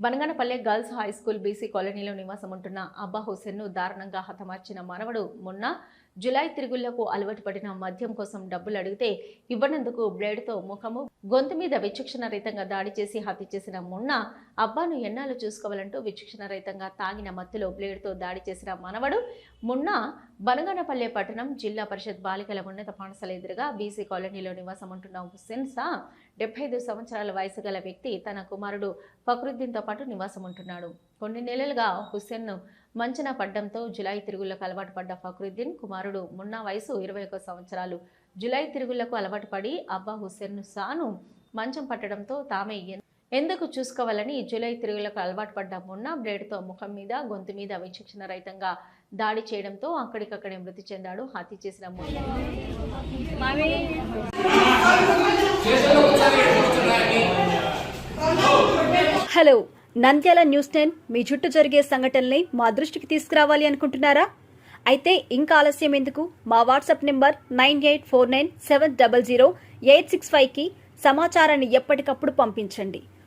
Banaganapalle girls high school BC కాలనీలో నివాసం ఉంటున్న అబ్బా హుసేన్ను దారుణంగా హతమార్చిన మనవడు మొన్న జులై తిరుగుళ్ళకు అలవాటు పడిన మద్యం కోసం డబ్బులు అడిగితే ఇవ్వనందుకు బ్లేడ్తో ముఖము గొంతు మీద విచక్షణ రహితంగా దాడి చేసి హత్య చేసిన మొన్న అబ్బాను ఎన్నాళ్ళు చూసుకోవాలంటూ విచక్షణ రహితంగా తాగిన మత్తులో బ్లేడ్తో దాడి చేసిన మనవడు మొన్న బనగనపల్లె పట్టణం జిల్లా పరిషత్ బాలికల ఉన్నత పాఠశాల ఎదురుగా బీసీ కాలనీలో నివాసం ఉంటున్న హుస్సేన్ సా డెబ్బై ఐదు సంవత్సరాల వయసు గల వ్యక్తి తన కుమారుడు ఫక్రుద్దీన్తో పాటు నివాసం ఉంటున్నాడు. కొన్ని నెలలుగా హుస్సేన్ను మంచన పడ్డంతో జులై తిరుగుళ్ళకు అలవాటు పడ్డ ఫక్రుద్దీన్ కుమారుడు మున్నా వయసు ఇరవై ఒక సంవత్సరాలు. జులై తిరుగుళ్ళకు అలవాటు పడి అబ్బా హుస్సేన్ సాను మంచం పట్టడంతో తామే ఎందుకు చూసుకోవాలని జులై తిరుగులకు అలవాటు పడ్డ మొన్న బ్లేడ్తో ముఖం మీద గొంతు మీద విచక్షణ రహితంగా దాడి చేయడంతో అక్కడికక్కడే మృతి చెందాడు హత్య చేసిన హలో నంద్యాల న్యూస్ టెన్ మీ చుట్టూ జరిగే సంఘటనల్ని మా దృష్టికి తీసుకురావాలి అనుకుంటున్నారా? అయితే ఇంకా ఆలస్యం ఎందుకు? మా WhatsApp number nine eight four nine seven double zero eight six ఫైవ్కి సమాచారాన్ని ఎప్పటికప్పుడు పంపించండి.